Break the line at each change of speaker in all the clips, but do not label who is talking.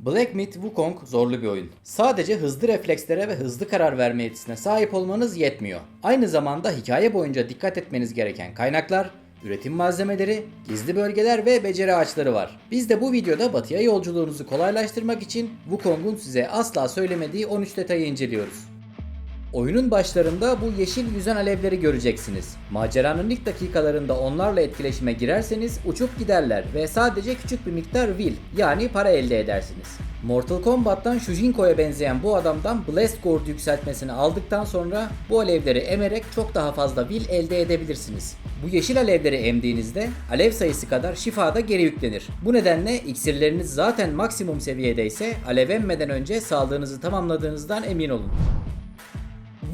Black Myth Wukong zorlu bir oyun. Sadece hızlı reflekslere ve hızlı karar verme yetisine sahip olmanız yetmiyor. Aynı zamanda hikaye boyunca dikkat etmeniz gereken kaynaklar, üretim malzemeleri, gizli bölgeler ve beceri ağaçları var. Biz de bu videoda batıya yolculuğunuzu kolaylaştırmak için Wukong'un size asla söylemediği 13 detayı inceliyoruz. Oyunun başlarında bu yeşil yüzen alevleri göreceksiniz. Maceranın ilk dakikalarında onlarla etkileşime girerseniz uçup giderler ve sadece küçük bir miktar will yani para elde edersiniz. Mortal Kombat'tan Shujinko'ya benzeyen bu adamdan Blast Gourd yükseltmesini aldıktan sonra bu alevleri emerek çok daha fazla will elde edebilirsiniz. Bu yeşil alevleri emdiğinizde alev sayısı kadar şifa da geri yüklenir. Bu nedenle iksirleriniz zaten maksimum seviyedeyse alev emmeden önce sağlığınızı tamamladığınızdan emin olun.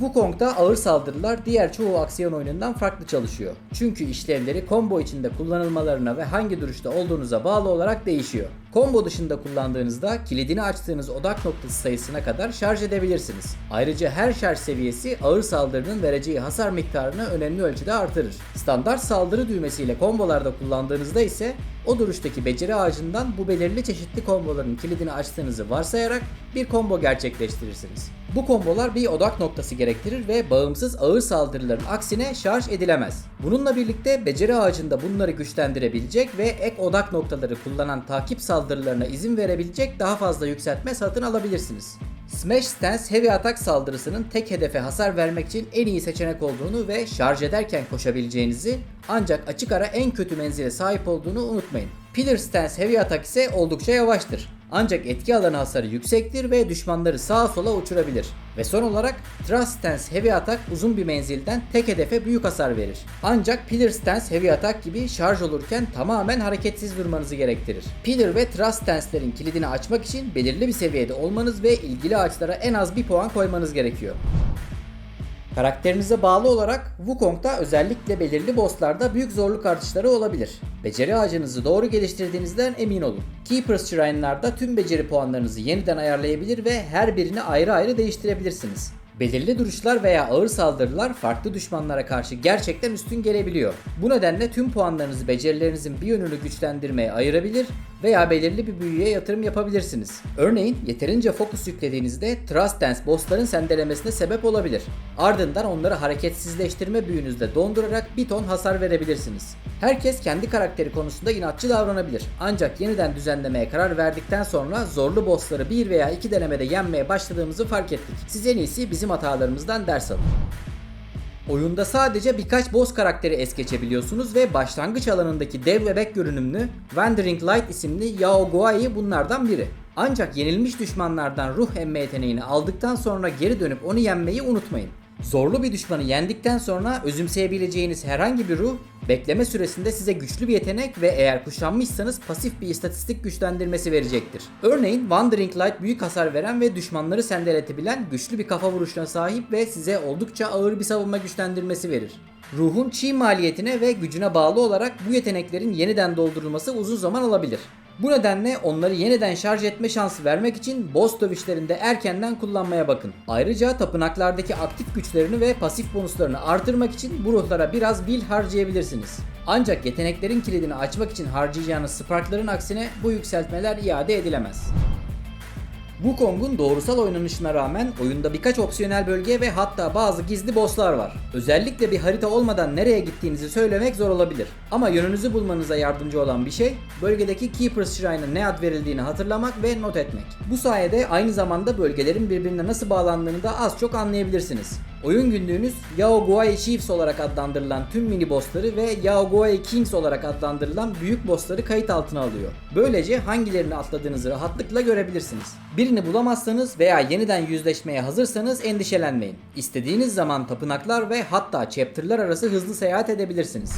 Wukong'da ağır saldırılar diğer çoğu aksiyon oyunundan farklı çalışıyor. Çünkü işlevleri combo içinde kullanılmalarına ve hangi duruşta olduğunuza bağlı olarak değişiyor. Combo dışında kullandığınızda kilidini açtığınız odak noktası sayısına kadar şarj edebilirsiniz. Ayrıca her şarj seviyesi ağır saldırının vereceği hasar miktarını önemli ölçüde artırır. Standart saldırı düğmesiyle kombolarda kullandığınızda ise o duruştaki beceri ağacından bu belirli çeşitli komboların kilidini açtığınızı varsayarak bir combo gerçekleştirirsiniz. Bu kombolar bir odak noktası gerektirir ve bağımsız ağır saldırıların aksine şarj edilemez. Bununla birlikte beceri ağacında bunları güçlendirebilecek ve ek odak noktaları kullanan takip saldırılarına izin verebilecek daha fazla yükseltme satın alabilirsiniz. Smash Stance Heavy Attack saldırısının tek hedefe hasar vermek için en iyi seçenek olduğunu ve şarj ederken koşabileceğinizi ancak açık ara en kötü menzile sahip olduğunu unutmayın. Pillar Stance Heavy Attack ise oldukça yavaştır. Ancak etki alanı hasarı yüksektir ve düşmanları sağa sola uçurabilir. Ve son olarak Thrust Stance Heavy Attack uzun bir menzilden tek hedefe büyük hasar verir. Ancak Pillar Stance Heavy Attack gibi şarj olurken tamamen hareketsiz durmanızı gerektirir. Pillar ve Thrust Stance'lerin kilidini açmak için belirli bir seviyede olmanız ve ilgili ağaçlara en az bir puan koymanız gerekiyor. Karakterinize bağlı olarak Wukong'da özellikle belirli bosslarda büyük zorluk artışları olabilir. Beceri ağacınızı doğru geliştirdiğinizden emin olun. Keepers Shrine'larda tüm beceri puanlarınızı yeniden ayarlayabilir ve her birini ayrı ayrı değiştirebilirsiniz. Belirli duruşlar veya ağır saldırılar farklı düşmanlara karşı gerçekten üstün gelebiliyor. Bu nedenle tüm puanlarınızı becerilerinizin bir yönünü güçlendirmeye ayırabilir veya belirli bir büyüye yatırım yapabilirsiniz. Örneğin yeterince fokus yüklediğinizde Trust Dance bossların sendelemesine sebep olabilir. Ardından onları hareketsizleştirme büyünüzde dondurarak bir ton hasar verebilirsiniz. Herkes kendi karakteri konusunda inatçı davranabilir. Ancak yeniden düzenlemeye karar verdikten sonra zorlu bossları bir veya iki denemede yenmeye başladığımızı fark ettik. Siz en iyisi bizim hatalarımızdan ders alın. Oyunda sadece birkaç boss karakteri es geçebiliyorsunuz ve başlangıç alanındaki dev bebek görünümlü Wandering Light isimli Yao Guai bunlardan biri. Ancak yenilmiş düşmanlardan ruh emme yeteneğini aldıktan sonra geri dönüp onu yenmeyi unutmayın. Zorlu bir düşmanı yendikten sonra özümseyebileceğiniz herhangi bir ruh bekleme süresinde size güçlü bir yetenek ve eğer kuşanmışsanız pasif bir istatistik güçlendirmesi verecektir. Örneğin Wandering Light büyük hasar veren ve düşmanları sendeletebilen güçlü bir kafa vuruşuna sahip ve size oldukça ağır bir savunma güçlendirmesi verir. Ruhun çiğ maliyetine ve gücüne bağlı olarak bu yeteneklerin yeniden doldurulması uzun zaman alabilir. Bu nedenle onları yeniden şarj etme şansı vermek için boss dövüşlerinde erkenden kullanmaya bakın. Ayrıca tapınaklardaki aktif güçlerini ve pasif bonuslarını artırmak için bu ruhlara biraz will harcayabilirsiniz. Ancak yeteneklerin kilidini açmak için harcayacağınız sparkların aksine bu yükseltmeler iade edilemez. Wukong'un doğrusal oynanışına rağmen oyunda birkaç opsiyonel bölge ve hatta bazı gizli bosslar var. Özellikle bir harita olmadan nereye gittiğinizi söylemek zor olabilir. Ama yönünüzü bulmanıza yardımcı olan bir şey bölgedeki Keeper's Shrine'a ne ad verildiğini hatırlamak ve not etmek. Bu sayede aynı zamanda bölgelerin birbirine nasıl bağlandığını da az çok anlayabilirsiniz. Oyun günlüğünüz Yao Guai Chiefs olarak adlandırılan tüm mini bossları ve Yao Guai Kings olarak adlandırılan büyük bossları kayıt altına alıyor. Böylece hangilerini atladığınızı rahatlıkla görebilirsiniz. Birini bulamazsanız veya yeniden yüzleşmeye hazırsanız endişelenmeyin. İstediğiniz zaman tapınaklar ve hatta chapter'lar arası hızlı seyahat edebilirsiniz.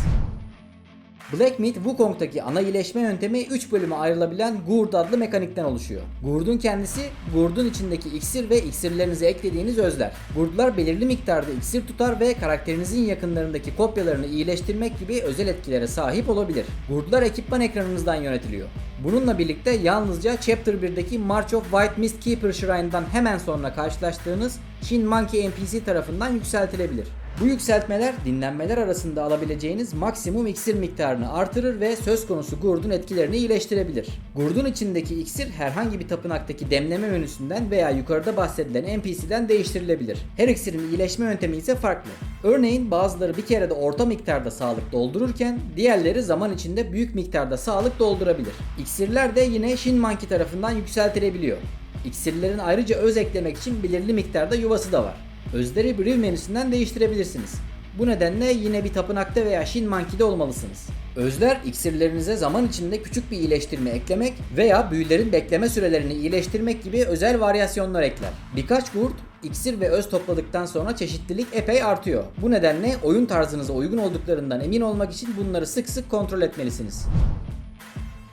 Black Myth Wukong'daki ana iyileşme yöntemi 3 bölüme ayrılabilen Gourd adlı mekanikten oluşuyor. Gourd'un kendisi, Gourd'un içindeki iksir ve iksirlerinize eklediğiniz özler. Gourd'lar belirli miktarda iksir tutar ve karakterinizin yakınlarındaki kopyalarını iyileştirmek gibi özel etkilere sahip olabilir. Gourd'lar ekipman ekranınızdan yönetiliyor. Bununla birlikte yalnızca Chapter 1'deki March of White Mist Keeper Shrine'dan hemen sonra karşılaştığınız Shin Monkey NPC tarafından yükseltilebilir. Bu yükseltmeler dinlenmeler arasında alabileceğiniz maksimum iksir miktarını artırır ve söz konusu gurdun etkilerini iyileştirebilir. Gurdun içindeki iksir herhangi bir tapınaktaki demleme menüsünden veya yukarıda bahsedilen NPC'den değiştirilebilir. Her iksirin iyileşme yöntemi ise farklı. Örneğin bazıları bir kere de orta miktarda sağlık doldururken diğerleri zaman içinde büyük miktarda sağlık doldurabilir. İksirler de yine Shin Monkey tarafından yükseltilebiliyor. İksirlerin ayrıca öz eklemek için belirli miktarda yuvası da var. Özleri Brew menüsünden değiştirebilirsiniz. Bu nedenle yine bir tapınakta veya Shin Monkey'de olmalısınız. Özler iksirlerinize zaman içinde küçük bir iyileştirme eklemek veya büyülerin bekleme sürelerini iyileştirmek gibi özel varyasyonlar ekler. Birkaç gurt, iksir ve öz topladıktan sonra çeşitlilik epey artıyor. Bu nedenle oyun tarzınıza uygun olduklarından emin olmak için bunları sık sık kontrol etmelisiniz.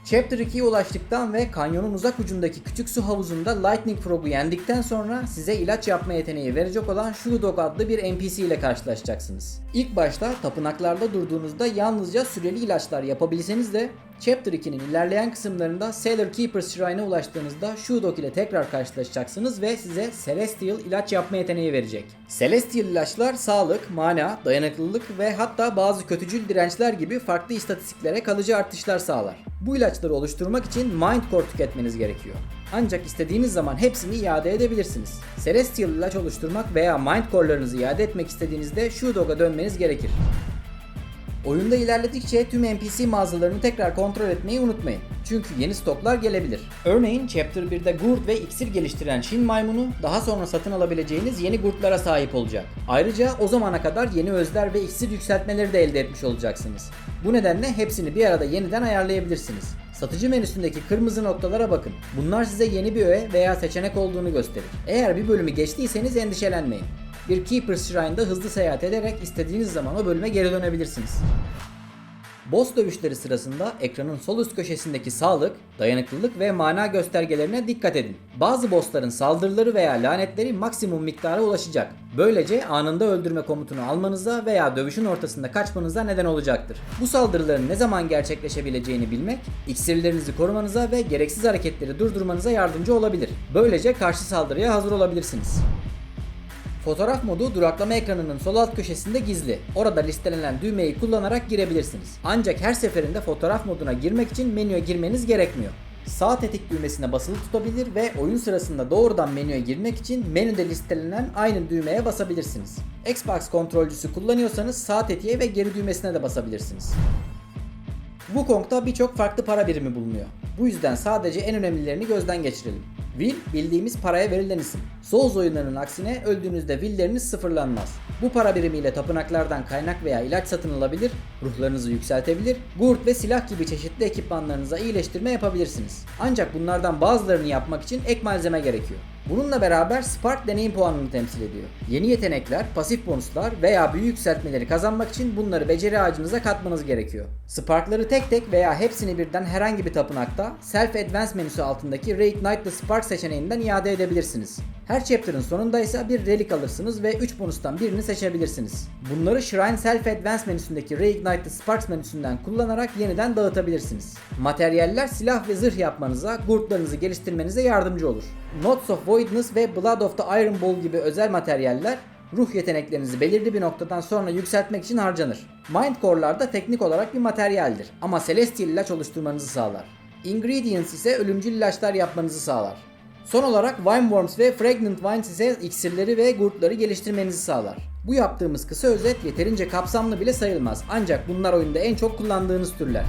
Chapter 2'ye ulaştıktan ve kanyonun uzak ucundaki küçük su havuzunda Lightning Frog'u yendikten sonra size ilaç yapma yeteneği verecek olan Shoe Dog adlı bir NPC ile karşılaşacaksınız. İlk başta tapınaklarda durduğunuzda yalnızca süreli ilaçlar yapabilseniz de Chapter 2'nin ilerleyen kısımlarında Sailor Keeper's Shrine'a ulaştığınızda Shoe Dog ile tekrar karşılaşacaksınız ve size Celestial ilaç yapma yeteneği verecek. Celestial ilaçlar sağlık, mana, dayanıklılık ve hatta bazı kötücül dirençler gibi farklı istatistiklere kalıcı artışlar sağlar. Bu ilaçları oluşturmak için Mind Core tüketmeniz gerekiyor. Ancak istediğiniz zaman hepsini iade edebilirsiniz. Celestial ilaç oluşturmak veya Mind Core'larınızı iade etmek istediğinizde Shoe Dog'a dönmeniz gerekir. Oyunda ilerledikçe tüm NPC mağazalarını tekrar kontrol etmeyi unutmayın. Çünkü yeni stoklar gelebilir. Örneğin Chapter 1'de Gurt ve iksir geliştiren Shin maymunu daha sonra satın alabileceğiniz yeni Gurtlara sahip olacak. Ayrıca o zamana kadar yeni özler ve iksir yükseltmeleri de elde etmiş olacaksınız. Bu nedenle hepsini bir arada yeniden ayarlayabilirsiniz. Satıcı menüsündeki kırmızı noktalara bakın. Bunlar size yeni bir öğe veya seçenek olduğunu gösterir. Eğer bir bölümü geçtiyseniz endişelenmeyin. Bir Keeper's Shrine'da hızlı seyahat ederek istediğiniz zaman o bölüme geri dönebilirsiniz. Boss dövüşleri sırasında ekranın sol üst köşesindeki sağlık, dayanıklılık ve mana göstergelerine dikkat edin. Bazı bossların saldırıları veya lanetleri maksimum miktara ulaşacak. Böylece anında öldürme komutunu almanıza veya dövüşün ortasında kaçmanıza neden olacaktır. Bu saldırıların ne zaman gerçekleşebileceğini bilmek, iksirlerinizi korumanıza ve gereksiz hareketleri durdurmanıza yardımcı olabilir. Böylece karşı saldırıya hazır olabilirsiniz. Fotoğraf modu duraklama ekranının sol alt köşesinde gizli. Orada listelenen düğmeyi kullanarak girebilirsiniz. Ancak her seferinde fotoğraf moduna girmek için menüye girmeniz gerekmiyor. Sağ tetik düğmesine basılı tutabilir ve oyun sırasında doğrudan menüye girmek için menüde listelenen aynı düğmeye basabilirsiniz. Xbox kontrolcüsü kullanıyorsanız sağ tetiğe ve geri düğmesine de basabilirsiniz. Wukong'da birçok farklı para birimi bulunuyor. Bu yüzden sadece en önemlilerini gözden geçirelim. Will bildiğimiz paraya verilen isim. Souls oyunlarının aksine öldüğünüzde willleriniz sıfırlanmaz. Bu para birimiyle tapınaklardan kaynak veya ilaç satın alabilir, ruhlarınızı yükseltebilir, gurt ve silah gibi çeşitli ekipmanlarınıza iyileştirme yapabilirsiniz. Ancak bunlardan bazılarını yapmak için ek malzeme gerekiyor. Bununla beraber Spark deneyim puanını temsil ediyor. Yeni yetenekler, pasif bonuslar veya büyü yükseltmeleri kazanmak için bunları beceri ağacınıza katmanız gerekiyor. Sparkları tek tek veya hepsini birden herhangi bir tapınakta Self Advance menüsü altındaki Reignite the Spark seçeneğinden iade edebilirsiniz. Her chapter'ın sonunda ise bir relik alırsınız ve 3 bonustan birini seçebilirsiniz. Bunları Shrine Self Advance menüsündeki Reignite the Sparks menüsünden kullanarak yeniden dağıtabilirsiniz. Materyaller silah ve zırh yapmanıza, gurtlarınızı geliştirmenize yardımcı olur. Notes of Voidness ve Blood of the Iron Ball gibi özel materyaller ruh yeteneklerinizi belirli bir noktadan sonra yükseltmek için harcanır. Mind Core'lar da teknik olarak bir materyaldir ama Celestial ilaç oluşturmanızı sağlar. Ingredients ise ölümcül ilaçlar yapmanızı sağlar. Son olarak Wine Worms ve Fragrant Wines ise iksirleri ve gurtları geliştirmenizi sağlar. Bu yaptığımız kısa özet yeterince kapsamlı bile sayılmaz ancak bunlar oyunda en çok kullandığınız türler.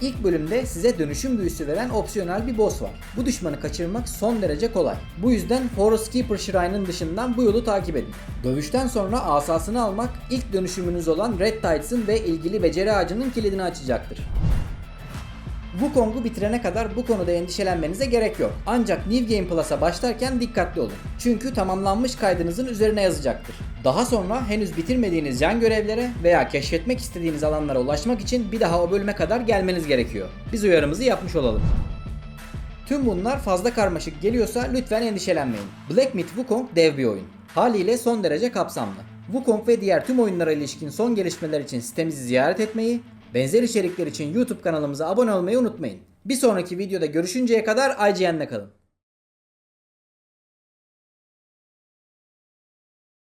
İlk bölümde size dönüşüm büyüsü veren opsiyonel bir boss var. Bu düşmanı kaçırmak son derece kolay. Bu yüzden Forest Keeper Shrine'ın dışından bu yolu takip edin. Dövüşten sonra asasını almak ilk dönüşümünüz olan Red Tides'ın ve ilgili beceri ağacının kilidini açacaktır. Wukong'u bitirene kadar bu konuda endişelenmenize gerek yok. Ancak New Game Plus'a başlarken dikkatli olun. Çünkü tamamlanmış kaydınızın üzerine yazacaktır. Daha sonra henüz bitirmediğiniz yan görevlere veya keşfetmek istediğiniz alanlara ulaşmak için bir daha o bölüme kadar gelmeniz gerekiyor. Biz uyarımızı yapmış olalım. Tüm bunlar fazla karmaşık geliyorsa lütfen endişelenmeyin. Black Myth Wukong dev bir oyun. Haliyle son derece kapsamlı. Wukong ve diğer tüm oyunlara ilişkin son gelişmeler için sitemizi ziyaret etmeyi, benzer içerikler için YouTube kanalımıza abone olmayı unutmayın. Bir sonraki videoda görüşünceye kadar IGN'de kalın.